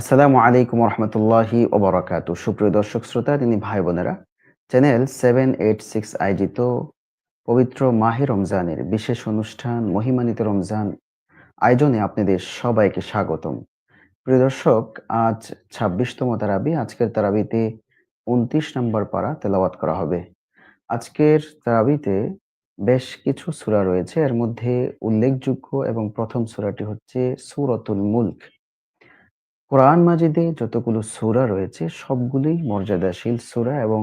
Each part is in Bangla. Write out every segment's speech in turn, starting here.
আসসালামু আলাইকুম রহমতুল্লাহি ওবরাকাত। সুপ্রিয় দর্শক শ্রোতা, তিনি ভাই বোনেরা, চ্যানেল সেভেন এইট সিক্স আয়োজিত পবিত্র মাহে রমজানের বিশেষ অনুষ্ঠান মহিমানিত রমজান আয়োজনে আপনাদের সবাইকে স্বাগতম। প্রিয় দর্শক, আজ ছাব্বিশতম তারাবি, আজকের তারাবিতে উনত্রিশ নম্বর পারা তেলাওয়াত করা হবে। আজকের তারাবিতে বেশ কিছু সূরা রয়েছে, এর মধ্যে উল্লেখযোগ্য এবং প্রথম সূরাটি হচ্ছে সুরতুল মুলক। কোরআন মাজিদে যতগুলো সূরা রয়েছে সবগুলোই মর্যাদাশীল সূরা এবং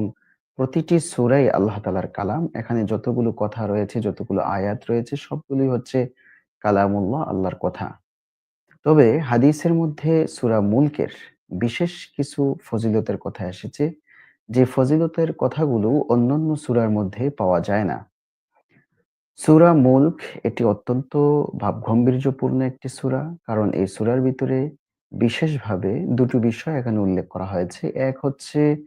প্রতিটি সূরাই আল্লাহ তাআলার কালাম। এখানে যতগুলো কথা রয়েছে, যতগুলো আয়াত রয়েছে সবগুলি হচ্ছে কালামুল্লাহ আল্লাহর কথা। তবে হাদিসের মধ্যে সূরা মুলকের বিশেষ কিছু ফজিলতের কথা এসেছে, যে ফজিলতের কথাগুলো অন্যান্য সূরার মধ্যে পাওয়া যায় না। সূরা মুলক এটি অত্যন্ত ভাবগম্ভীর্যপূর্ণ একটি সূরা। কারণ এই সূরার ভিতরে বিশেষভাবে দুটো বিষয় এখানে উল্লেখ করা হয়েছে। এক হচ্ছে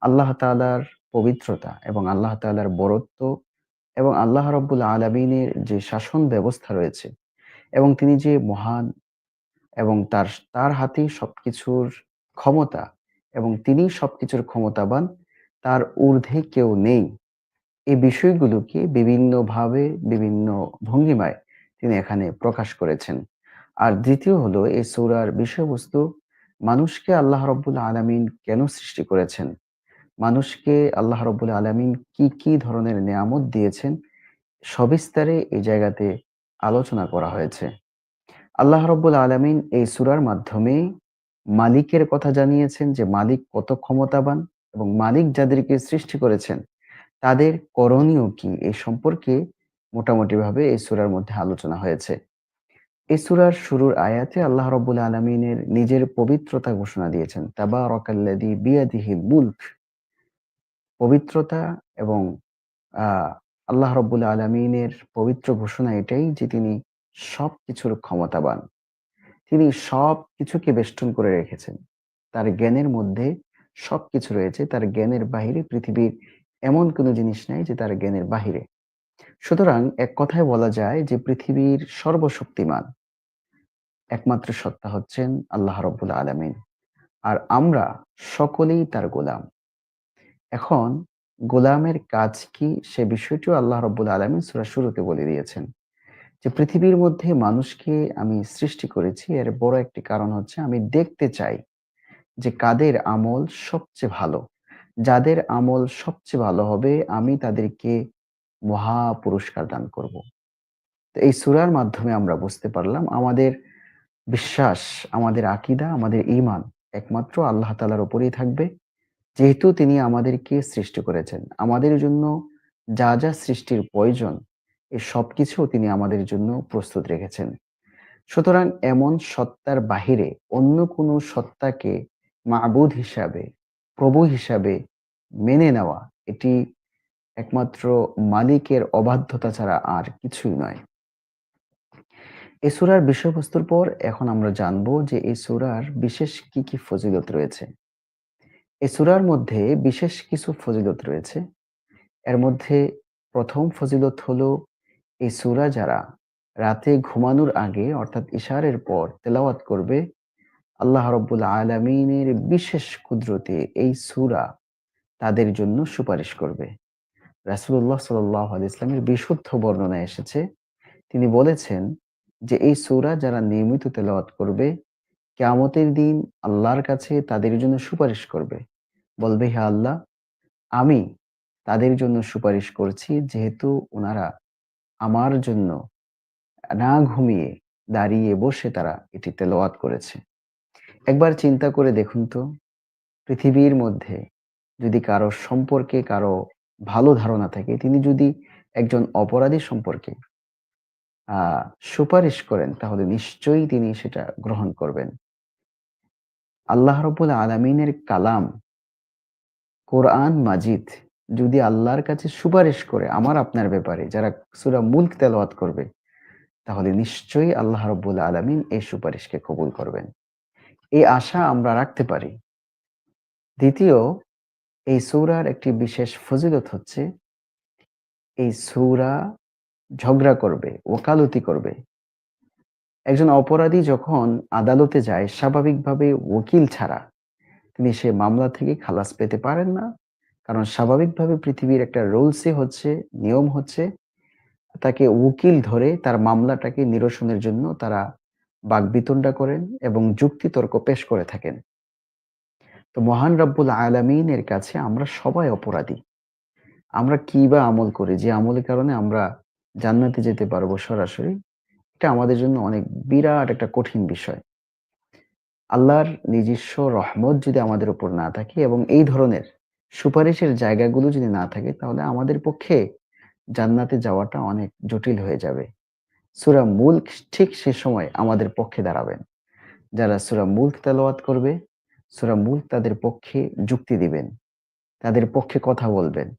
আল্লাহ তাআলার পবিত্রতা এবং আল্লাহ তাআলার বরত্ব এবং আল্লাহ রব্বুল আলামিনের যে শাসন ব্যবস্থা রয়েছে এবং তিনি যে মহান এবং তার তার হাতেই সবকিছুর ক্ষমতা এবং তিনিই সবকিছুর ক্ষমতাবান, তার ঊর্ধ্বে কেউ নেই। এই বিষয়গুলোকে বিভিন্নভাবে বিভিন্ন ভঙ্গিমায় তিনি এখানে প্রকাশ করেছেন। আর দ্বিতীয় হলো এই সূরার বিষয়বস্তু মানুষকে আল্লাহ রাব্বুল আলামিন কেন সৃষ্টি করেছেন? মানুষকে আল্লাহ রাব্বুল আলামিন কি, কি ধরনের নেয়ামত দিয়েছেন? সবিস্তারে এই জায়গাতে আলোচনা করা হয়েছে। আল্লাহ রাব্বুল আলামিন এই সূরার মাধ্যমে মালিকের কথা জানিয়েছেন যে মালিক কত ক্ষমতাবান এবং মালিক যাদেরকে সৃষ্টি করেছেন তাদের করণীয় কি? এ সম্পর্কে মোটামুটিভাবে এই সূরার মধ্যে আলোচনা হয়েছে। এই সূরার শুরুর আয়াতে আল্লাহ রাব্বুল আলামিনের নিজের পবিত্রতা ঘোষণা দিয়েছেন। তাবারাকাল্লাযী বিয়াদিহিল মুলক। পবিত্রতা এবং আল্লাহ রাব্বুল আলামিনের পবিত্র ঘোষণা এটাই যে তিনি সব কিছুর ক্ষমতাবান। তিনি সবকিছুকে বেষ্টন করে রেখেছেন। তার জ্ঞানের মধ্যে সবকিছু রয়েছে। তার জ্ঞানের বাহিরে পৃথিবীর এমন কোনো জিনিস নাই যে তার জ্ঞানের বাহিরে। সুতরাং এক কথায় বলা যায় যে পৃথিবীর সর্বশক্তিমান একমাত্র সত্তা হচ্ছেন আল্লাহ রাব্বুল আলামিন। আর আমরা সকলেই তার গোলাম। এখন গোলামের কাজ কি সে বিষয়টিও আল্লাহ রাব্বুল আলামিন সূরার শুরুতে বলে দিয়েছেন। যে পৃথিবীর মধ্যে মানুষকে আমি সৃষ্টি করেছি, এর বড় একটি কারণ হচ্ছে আমি দেখতে চাই যে কাদের আমল সবচেয়ে ভালো। যাদের আমল সবচেয়ে ভালো হবে, আমি তাদেরকে মহা পুরস্কার দান করব। তো এই সুরার মাধ্যমে আমরা বুঝতে পারলাম আমাদের বিশ্বাস, আমাদের আকিদা আমাদের ঈমান একমাত্র আল্লাহ তাআলার উপরেই থাকবে। যেহেতু তিনি আমাদেরকে সৃষ্টি করেছেন। আমাদের জন্য যা, যা সৃষ্টির প্রয়োজন এই সবকিছু তিনি আমাদের জন্য প্রস্তুত রেখেছেন। সুতরাং এমন সত্তার বাহিরে অন্য কোনো সত্তাকে মাবুদ হিসাবে, প্রভু হিসাবে মেনে নেওয়া এটি একমাত্র মালিকের অবাধ্যতা ছাড়া আর কিছুই নয়। এই সূরার বিষয়বস্তুর পর এখন আমরা জানব যে এই সূরার বিশেষ কি, কি ফজিলত রয়েছে। এই সূরার মধ্যে বিশেষ কিছু ফজিলত রয়েছে। এর মধ্যে প্রথম ফজিলত হলো এই সূরা যারা রাতে ঘুমানোর আগে অর্থাৎ ইশারের পর তেলাওয়াত করবে, আল্লাহ রাব্বুল আলামিনের বিশেষ কুদরতে এই সূরা তাদের জন্য সুপারিশ করবে। রাসূলুল্লাহ সাল্লাল্লাহু আলাইহি ওয়াসাল্লামের বিশুদ্ধ বর্ণনায় এসেছে। তিনি বলেছেন যে এই সূরা যারা নিয়মিত তেলাওয়াত করবে, কিয়ামতের দিন আল্লাহর কাছে তাদের জন্য সুপারিশ করবে। বলবে, হে আল্লাহ, আমি তাদের জন্য সুপারিশ করছি যেহেতু ওনারা আমার জন্য না ঘুমিয়ে দাঁড়িয়ে বসে তারা এটি তেলাওয়াত করেছে। একবার চিন্তা করে দেখুন তো, পৃথিবীর মধ্যে যদি কারও সম্পর্কে কারও ভালো ধারণা থাকে, তিনি যদি একজন অপরাধী সম্পর্কে সুপারিশ করেন তাহলে নিশ্চয়ই তিনি সেটা গ্রহণ করবেন। আল্লাহ রাব্বুল আলামিনের কালাম কোরআন মাজিদ যদি আল্লাহর কাছে সুপারিশ করে আমার আপনার ব্যাপারে যারা সূরা মুলক তেলাওয়াত করবে, তাহলে নিশ্চয়ই আল্লাহ রাব্বুল আলামিন এই সুপারিশকে কবুল করবেন। এই আশা আমরা রাখতে পারি। দ্বিতীয়, এই সূরার একটি বিশেষ ফজিলত হচ্ছে এই সূরা ঝগড়া করবে, ওকালতি করবে। একজন অপরাধী যখন আদালতে যায় স্বাভাবিকভাবে উকিল ছাড়া তিনি সে মামলা থেকে খালাস পেতে পারেন না। কারণ স্বাভাবিকভাবে পৃথিবীর একটা রুলসই হচ্ছে, নিয়ম হচ্ছে তাকে উকিল ধরে তার মামলাটাকে নিরসনের জন্য তারা বাকবিতণ্ডা করেন এবং যুক্তিতর্ক পেশ করে থাকেন। তো মহান রব্বুল আলামিনের কাছে আমরা সবাই অপরাধী। আমরা কি বা আমল করি যে আমলের কারণে আমরা জান্নাতে যেতে পারব সরাসরি, এটা আমাদের জন্য অনেক বিরাট একটা কঠিন বিষয়। আল্লাহর নিজস্ব রহমত যদি আমাদের উপর না থাকে এবং এই ধরনের সুপারিশের জায়গাগুলো যদি না থাকে তাহলে আমাদের পক্ষে জান্নাতে যাওয়াটা অনেক জটিল হয়ে যাবে। সুরা মুল্ক ঠিক সে সময় আমাদের পক্ষে দাঁড়াবেন। যারা সূরা মুল্ক তেলাওয়াত করবে, সূরা মুল্ক তাদের পক্ষে যুক্তি দিবেন। তাদের পক্ষে কথা বলবেন।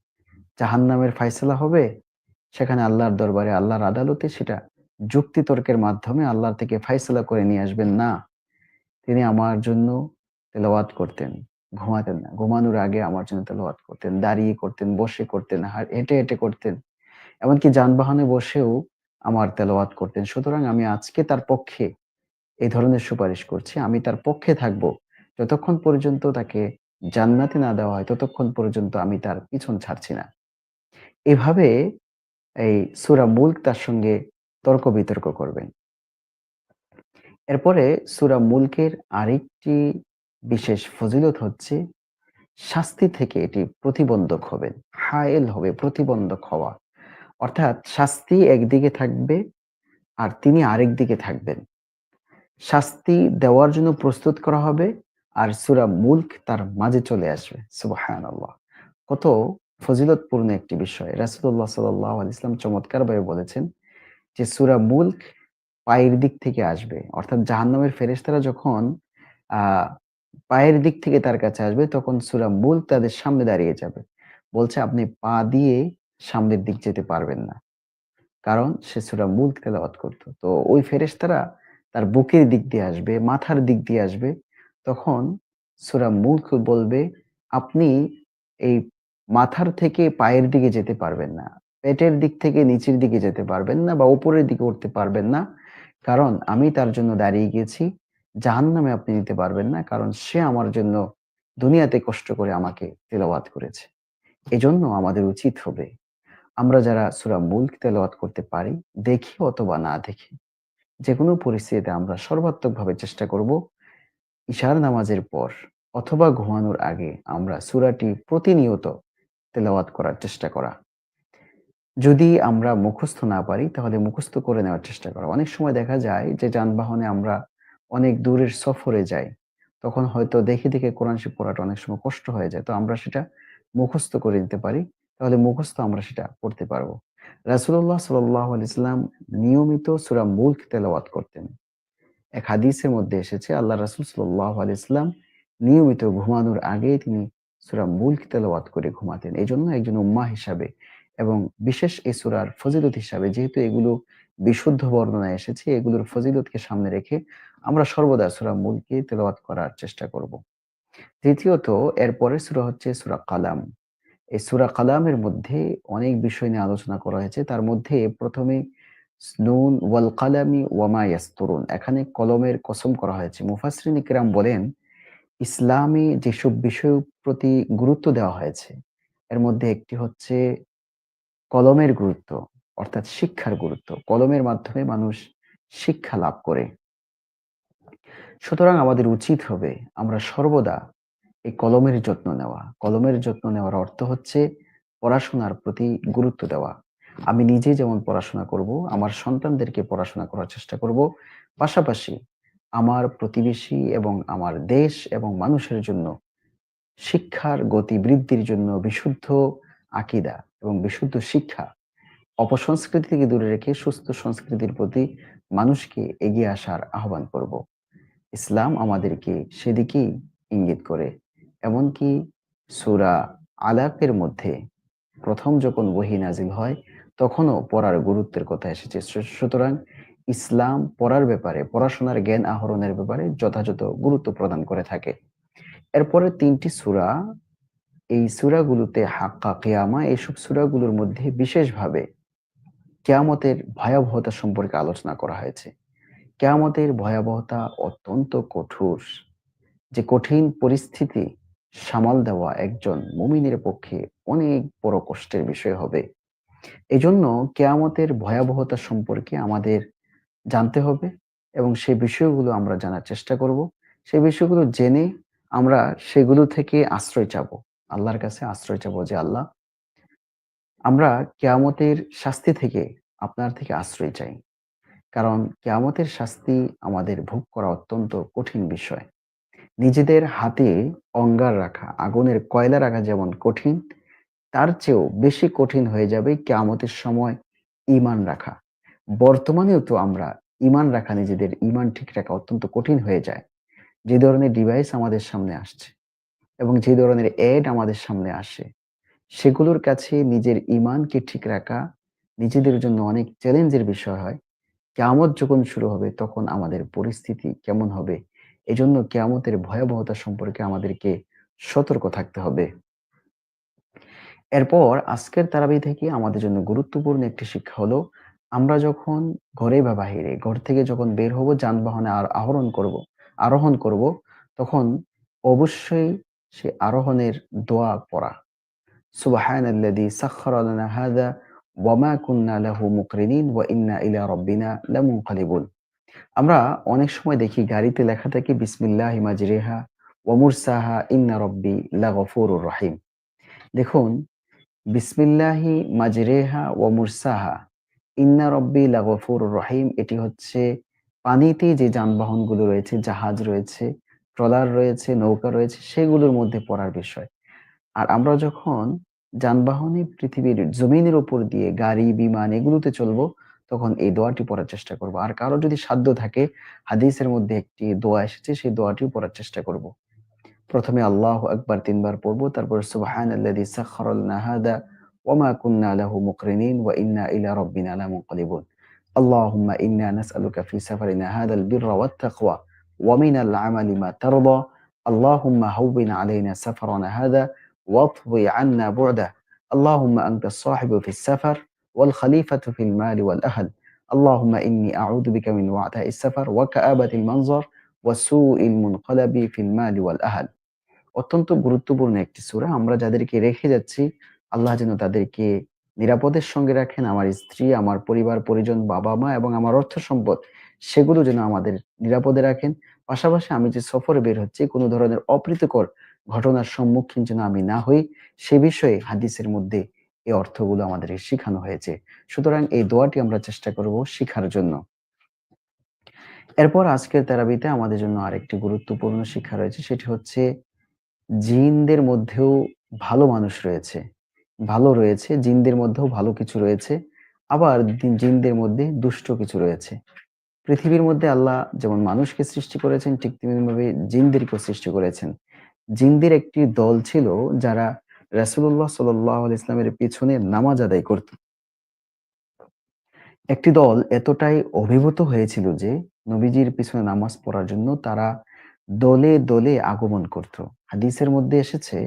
জাহান্নামের ফাইসলা হবে, সেখানে আল্লাহর দরবারে আল্লাহর আদালতে সেটা যুক্তিতর্কের মাধ্যমে আল্লাহর থেকে ফাইসলা করে নিয়ে আসবেন না। তিনি আমার জন্য তেলাওয়াত করতেন, ঘুমাতেন না। ঘুমানোর আগে আমার জন্য তেলাওয়াত করতেন, দাঁড়িয়ে করতেন, বসে করতেন, হেঁটে, হেঁটে করতেন। এমনকি যানবাহনে বসেও আমার তেলাওয়াত করতেন। সুতরাং আমি আজকে তার পক্ষে এই ধরনের সুপারিশ করছি। আমি তার পক্ষে থাকব। যতক্ষণ পর্যন্ত তাকে জান্নাতে না দেওয়া হয় ততক্ষণ পর্যন্ত আমি তার পিছন ছাড়ছি না। এভাবে এই সুরা মুল্ক তার সঙ্গে তর্ক-বিতর্ক করবেন। এরপরে সুরা মুলকের আরেকটি বিশেষ ফজিলত হচ্ছে শাস্তি থেকে এটি প্রতিবন্ধক হবেন। হায়েল হবে, প্রতিবন্ধক হওয়া। অর্থাৎ শাস্তি একদিকে থাকবে আর তিনি আরেক দিকে থাকবেন। শাস্তি দেওয়ার জন্য প্রস্তুত করা হবে আর সুরা মুল্ক তার মাঝে চলে আসবে। সুবহানাল্লাহ! কত ফজিলতপূর্ণ একটি বিষয়। রাসূলুল্লাহ সাল্লাল্লাহু আলাইহি ওয়াসাল্লাম চমৎকারভাবে বলেছেন যে সুরা মুল্ক পায়ের দিক থেকে আসবে। অর্থাৎ জাহান্নামের ফেরেশতারা যখন আ পায়ের দিক থেকে তার কাছে আসবে তখন সুরা মুল্ক তাদের সামনে দাঁড়িয়ে যাবে। বলছে আপনি পা দিয়ে সামনের দিক যেতে পারবেন না। কারণ সে সূরা মুল্ক তেলাওয়াত করত। তো ওই ফেরেশতারা তার বুকের দিক দিয়ে আসবে, মাথার দিক দিয়ে আসবে। তখন সূরা মুল্ক বলবে, আপনি এই মাথার থেকে পায়ের দিকে যেতে পারবেন না। পেটের দিক থেকে নিচের দিকে যেতে পারবেন না বা উপরের দিকে উঠতে পারবেন না। কারণ আমি তার জন্য দাঁড়িয়ে গিয়েছি। জাহান্নামে আপনি নিতে পারবেন না। কারণ সে আমার জন্য দুনিয়াতে কষ্ট করে আমাকে তেলাওয়াত করেছে। এজন্য আমাদের উচিত হবে আমরা যারা সূরা মুল্ক তেলাওয়াত করতে পারি, দেখি অথবা না দেখি, যেকোনো পরিস্থিতিতে আমরা সর্বাত্মকভাবে চেষ্টা করব ইশার নামাজের পর অথবা ঘুমানোর আগে আমরা সূরাটি প্রতিনিয়ত তেলাওয়াত করার চেষ্টা করা। যদি আমরা মুখস্থ না পারি তাহলে মুখস্থ করে নেওয়ার চেষ্টা করা। অনেক সময় দেখা যায় যে যানবাহনে আমরা অনেক দূরের সফরে যাই। তখন হয়তো দেখে, দেখে কোরআন শরীফ পড়াটা অনেক সময় কষ্ট হয়ে যায়। তো আমরা সেটা মুখস্থ করে নিতে পারি। তাহলে মুখস্থ আমরা সেটা পড়তে পারব। রাসুল্লাহ সাল্লাল্লাহু আলাইহি ওয়াসাল্লাম নিয়মিত সুরা মুল্ক তেলাওয়াত করতেন। এক হাদিসের মধ্যে এসেছে আল্লাহর রাসূল ওয়াসাল্লাম নিয়মিত ঘুমানোর আগে তিনি সুরা মুল্ক তেলাওয়াত করে ঘুমাতেন। এই জন্য একজন উম্মা হিসাবে এবং বিশেষ এই সূরার ফজিলত হিসাবে যেহেতু এগুলো বিশুদ্ধ বর্ণনায় এসেছে, এগুলোর ফজিলতকে সামনে রেখে আমরা সর্বদা সূরা মুল্কে তেলাওয়াত করার চেষ্টা করব। দ্বিতীয়ত এর সুরা হচ্ছে সুরা কালাম। এই সুরা কালামের মধ্যে অনেক বিষয় নিয়ে আলোচনা করা হয়েছে। তার মধ্যে ১ম এ নুন ওয়াল কালামি ওয়া মা এখানে কলমের কসম করা হয়েছে। মুফাসসিরিন ইকরাম বলেন, ইসলামে যেসব বিষয়ের প্রতি গুরুত্ব দেওয়া হয়েছে, এর মধ্যে একটি হচ্ছে কলমের গুরুত্ব, অর্থাৎ শিক্ষার গুরুত্ব। কলমের মাধ্যমে মানুষ শিক্ষা লাভ করে। সুতরাং আমাদের উচিত হবে আমরা সর্বদা এই কলমের যত্ন নেওয়া। কলমের যত্ন নেওয়ার অর্থ হচ্ছে পড়াশোনার প্রতি গুরুত্ব দেওয়া। আমি নিজে যেমন পড়াশোনা করব, আমার সন্তানদেরকে পড়াশোনা করার চেষ্টা করব। পাশাপাশি আমার প্রতিবেশী এবং আমার দেশ এবং মানুষের জন্য শিক্ষার গতি বৃদ্ধির জন্য বিশুদ্ধ আকীদা এবং বিশুদ্ধ শিক্ষা, অপসংস্কৃতি থেকে দূরে রেখে সুস্থ সংস্কৃতির প্রতি মানুষকে এগিয়ে আসার আহ্বান করব। ইসলাম আমাদেরকে সেদিকেই ইঙ্গিত করে। এমনকি সূরা আলাকের মধ্যে প্রথম যখন ওহী নাজিল হয় তখনও পড়ার গুরুত্বের কথা এসেছে। সুতরাং ইসলাম পড়ার ব্যাপারে, পড়াশোনার জ্ঞান আহরণের ব্যাপারে যথাযথ গুরুত্ব প্রদান করে থাকে। এরপরে ৩ টি সূরা, এই সূরাগুলোতে হাক্কা কেয়ামা এসব সূরাগুলোর মধ্যে বিশেষভাবে কেয়ামতের ভয়াবহতা সম্পর্কে আলোচনা করা হয়েছে। কেয়ামতের ভয়াবহতা অত্যন্ত কঠোর। যে কঠিন পরিস্থিতি সামাল দেওয়া একজন মুমিনের পক্ষে অনেক বড় কষ্টের বিষয় হবে। এজন্য কেয়ামতের ভয়াবহতা সম্পর্কে আমাদের জানতে হবে এবং সে বিষয়গুলো আমরা জানার চেষ্টা করব। সেই বিষয়গুলো জেনে আমরা সেগুলো থেকে আশ্রয় চাবো। আল্লাহর কাছে আশ্রয় চাবো যে, "আল্লাহ" আমরা কেয়ামতের শাস্তি থেকে আপনার থেকে আশ্রয় চাই। কারণ কেয়ামতের শাস্তি আমাদের ভোগ করা অত্যন্ত কঠিন বিষয়। নিজেদের হাতে অঙ্গার রাখা, আগুনের কয়লা রাখা যেমন কঠিন, তার চেয়েও বেশি কঠিন হয়ে যাবে কেয়ামতের সময় ঈমান রাখা। বর্তমানেও তো আমরা ঈমান রাখা, নিজেদের ইমান ঠিক রাখা অত্যন্ত কঠিন হয়ে যায়। যে ধরনের ডিভাইস আমাদের সামনে আসছে এবং যে ধরনের অ্যাড আমাদের সামনে আসে, সেগুলোর কাছে নিজের ঈমানকে ঠিক রাখা নিজেদের জন্য অনেক চ্যালেঞ্জের বিষয় হয়। কেয়ামত যখন শুরু হবে তখন আমাদের পরিস্থিতি কেমন হবে? এজন্য কেয়ামতের ভয়াবহতা সম্পর্কে আমাদেরকে সতর্ক থাকতে হবে। এরপর আজকের তারাবি থেকে আমাদের জন্য গুরুত্বপূর্ণ একটি শিক্ষা হলো, আমরা যখন ঘরে বা বাহিরে, ঘর থেকে যখন বের হব যানবাহনে আর আহরণ করব আরোহণ করব, তখন অবশ্যই সে আরোহণের দোয়া পড়া। সুবহানাল্লাযী সাখখারা হাযা ওয়া কুন্না লাহু মুকরিনিন ওয়া ইন্না ইলা রাব্বিনা লামুনকালিবুন। আমরা অনেক সময় দেখি গাড়িতে লেখা থাকে বিসমিল্লাহি মাজরিহা ওয়া মুরসাহা ইন্না রাব্বি লাগফুরুর রহিম। দেখুন বিসমিল্লাহি মাজরেহা ও মুরসাহা ইন্না রব্বি লাগফুরুর রহিম এটি হচ্ছে পানিতে যে যানবাহনগুলো রয়েছে, জাহাজ রয়েছে, ট্রলার রয়েছে, নৌকা রয়েছে সেগুলোর মধ্যে পড়ার বিষয়। আর আমরা যখন যানবাহনে পৃথিবীর জমিনের উপর দিয়ে গাড়ি, বিমান এগুলোতে চলবো তখন এই দোয়াটি পড়ার চেষ্টা করব। আর কারও যদি সাধ্য থাকে হাদিসের মধ্যে একটি দোয়া এসেছে সেই দোয়াটিও পড়ার চেষ্টা করব। প্রথমে আল্লাহু আকবার ৩ বার পড়ব। তারপর সুবহানাল্লাযী সাখখারা লানা হাযা ওয়া মা কুন্না লাহু মুকরিনিন ওয়া ইন্না ইলা রাব্বিনা লামুনকালিবুন। اللهم إنا نسألك في سفرنا هذا البر والتقوى ومن العمل ما ترضى اللهم هون علينا سفرنا هذا واطوي عنا بعده اللهم أنت الصاحب في السفر والخليفة في المال والأهل اللهم إني أعوذ بك من وعثاء السفر وكآبة المنظر وسوء المنقلب في المال والأهل অত্যন্ত গুরুত্বপূর্ণ একটি সূরা। আমরা যাদেরকে রেখে যাচ্ছি, আল্লাহ যেন তাদেরকে নিরাপদের সঙ্গে রাখেন। আমার স্ত্রী, আমার পরিবার, পরিজন, বাবা মা এবং আমার অর্থ সম্পদ, সেগুলো যেন আমাদের নিরাপদে রাখেন। পাশাপাশি আমি যে সফরে বের হচ্ছি, কোনো ধরনের অপ্রীতিকর ঘটনার সম্মুখীন যেন আমি না হই, সে বিষয়ে হাদিসের মধ্যে এই অর্থগুলো আমাদের শেখানো হয়েছে। সুতরাং এই দোয়াটি আমরা চেষ্টা করব শিখার জন্য। এরপর আজকের তারাবিতে আমাদের জন্য আরেকটি গুরুত্বপূর্ণ শিক্ষা রয়েছে, সেটি হচ্ছে জিনদের মধ্যেও ভালো মানুষ রয়েছে, ভালো রয়েছে, জিনদের মধ্যেও ভালো কিছু রয়েছে, আবার জিনদের মধ্যে দুষ্ট কিছু রয়েছে। পৃথিবীর মধ্যে আল্লাহ যেমন মানুষকে সৃষ্টি করেছেন, ঠিক তেমনিভাবে জিনদেরকেও সৃষ্টি করেছেন। জিনদের একটি দল ছিল যারা রাসুল্লাহ সাল্লাহ ইসলামের পিছনে নামাজ আদায় করত। একটি দল এতটাই অভিভূত হয়েছিল যে নবীজির পিছনে নামাজ পড়ার জন্য তারা দলে দলে আগমন করত। হাদিসের মধ্যে এসেছে,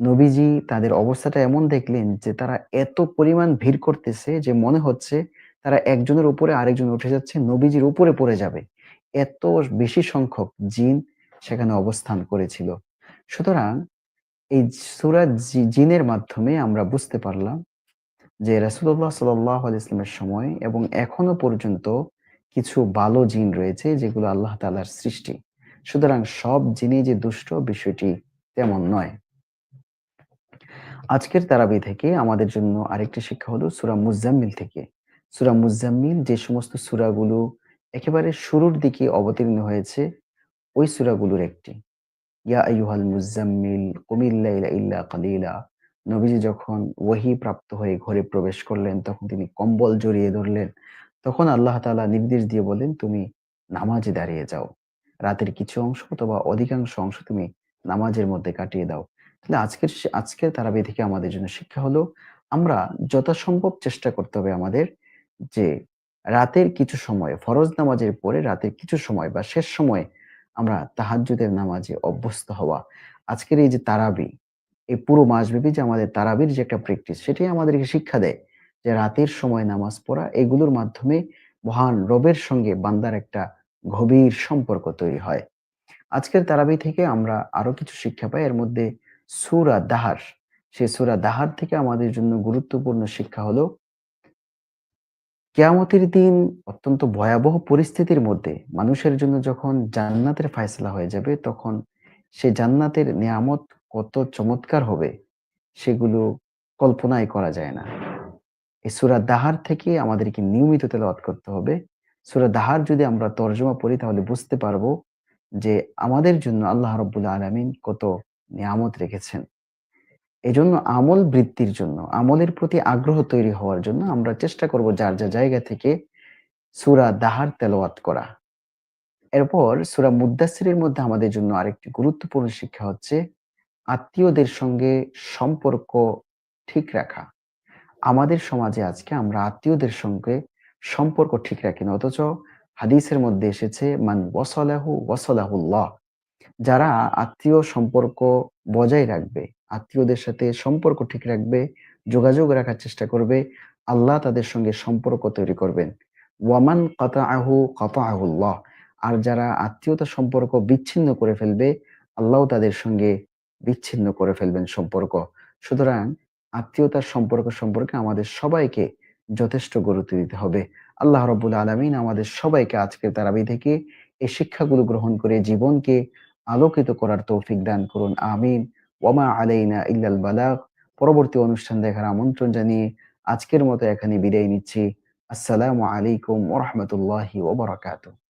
নবীজি তাদের অবস্থাটা এমন দেখলেন যে তারা এত পরিমাণ ভিড় করতেছে যে মনে হচ্ছে তারা একজনের উপরে আরেকজন উঠে যাচ্ছে, নবীজির উপরে পড়ে যাবে। এত বেশি সংখ্যক জিন সেখানে অবস্থান করেছিল। সুতরাং এই সুরা জিনের মাধ্যমে আমরা বুঝতে পারলাম যে রাসুল্লাহ সাল্লাহ ইসলামের সময় এবং এখনও পর্যন্ত কিছু ভালো জিন রয়েছে যেগুলো আল্লাহ তালার সৃষ্টি। সুতরাং সব জিনিস যে দুষ্ট, বিষয়টি তেমন নয়। আজকের তারাবি থেকে আমাদের জন্য আরেকটি শিক্ষা হলো সুরা মুজাম্মিল থেকে। সুরা মুজাম্মিল যে সমস্ত সুরাগুলো একেবারে শুরুর দিকে অবতীর্ণ হয়েছে, ওই সুরাগুলোর একটি। ইয়া মুজাম্মিল কুমিল্লা ইল্লা কালিলা। নবীজি যখন ওহি প্রাপ্ত হয়ে ঘরে প্রবেশ করলেন, তখন তিনি কম্বল জড়িয়ে ধরলেন। তখন আল্লাহ তালা নির্দেশ দিয়ে বলেন তুমি নামাজে দাঁড়িয়ে যাও। রাতের কিছু অংশ অথবা অধিকাংশ অংশ তুমি নামাজের মধ্যে কাটিয়ে দাও। তাহলে আজকের আজকের তারাবি থেকে আমাদের জন্য শিক্ষা হলো, আমরা যথাসম্ভব চেষ্টা করতে হবে আমাদের যে রাতের কিছু সময়, ফরজ নামাজের পরে রাতের কিছু সময় বা শেষ সময়ে আমরা তাহাজ্জুদের নামাজে অভ্যস্ত হওয়া। আজকের এই যে তারাবি, এই পুরো মাসব্যাপী যে আমাদের তারাবির যে একটা প্র্যাকটিস সেটাই আমাদেরকে শিক্ষা দেয় যে রাতের সময় নামাজ পড়া, এগুলোর মাধ্যমে মহান রবের সঙ্গে বান্দার একটা গভীর সম্পর্ক তৈরি হয়। আজকের তারাবি থেকে আমরা আরও কিছু শিক্ষা পাই। এর মধ্যে সূরা দাহার, সেই সূরা দাহার থেকে আমাদের জন্য গুরুত্বপূর্ণ শিক্ষা হলো কেয়ামতের দিন অত্যন্ত ভয়াবহ পরিস্থিতির মধ্যে মানুষের জন্য যখন জান্নাতের ফায়সলা হয়ে যাবে, তখন সে জান্নাতের নেয়ামত কত চমৎকার হবে, সেগুলো কল্পনাই করা যায় না। এই সুরা দাহার থেকে আমাদেরকে নিয়মিত তেলাওয়াত করতে হবে। সূরা দাহার যদি আমরা তর্জমা পড়ি তাহলে বুঝতে পারব যে আমাদের জন্য আল্লাহ রাব্বুল আলামিন কত নিয়ামত রেখেছেন। এজন্য আমল বৃত্তির জন্য, আমলের প্রতি আগ্রহ তৈরি হওয়ার জন্য আমরা চেষ্টা করব যার, যা জায়গা থেকে সুরা দাহার তেলাওয়াত করা। এরপর সুরা মুদ্দাসসিরের মধ্যে আমাদের জন্য আরেকটি গুরুত্বপূর্ণ শিক্ষা হচ্ছে আত্মীয়দের সঙ্গে সম্পর্ক ঠিক রাখা। আমাদের সমাজে আজকে আমরা আত্মীয়দের সঙ্গে সম্পর্ক ঠিক রাখি না। অথচ হাদিসের মধ্যে এসেছে মান ওয়াসালাহু ওয়াসালাহুল্লাহ। যারা আত্মীয় সম্পর্ক বজায় রাখবে, আত্মীয়দের সাথে সম্পর্ক ঠিক রাখবে, যোগাযোগ রাখার চেষ্টা করবে, আল্লাহ তাদের সঙ্গে সম্পর্ক তৈরি করবেন। ওয়ামান কাতাআহু কাতাআহুল্লাহ। আর যারা আত্মীয়তা সম্পর্ক বিচ্ছিন্ন করে ফেলবে, আল্লাহও তাদের সঙ্গে বিচ্ছিন্ন করে ফেলবেন সম্পর্ক। সুতরাং আত্মীয়তার সম্পর্ক সম্পর্কে আমাদের সবাইকে যথেষ্ট গুরুত্ব দিতে হবে। আল্লাহ রবুল আলমিন আমাদের সবাইকে আজকের তারাবি থেকে এই শিক্ষাগুলো গ্রহণ করে জীবনকে আলোকিত করার তৌফিক দান করুন। আমিন। ওমা আলাইনা ইল্লাল বালাগ। পরবর্তী অনুষ্ঠান দেখার আমন্ত্রণ জানিয়ে আজকের মতো এখানে বিদায় নিচ্ছি। আসসালামু আলাইকুম ওরহমতুল্লাহি বারাকাতুহু।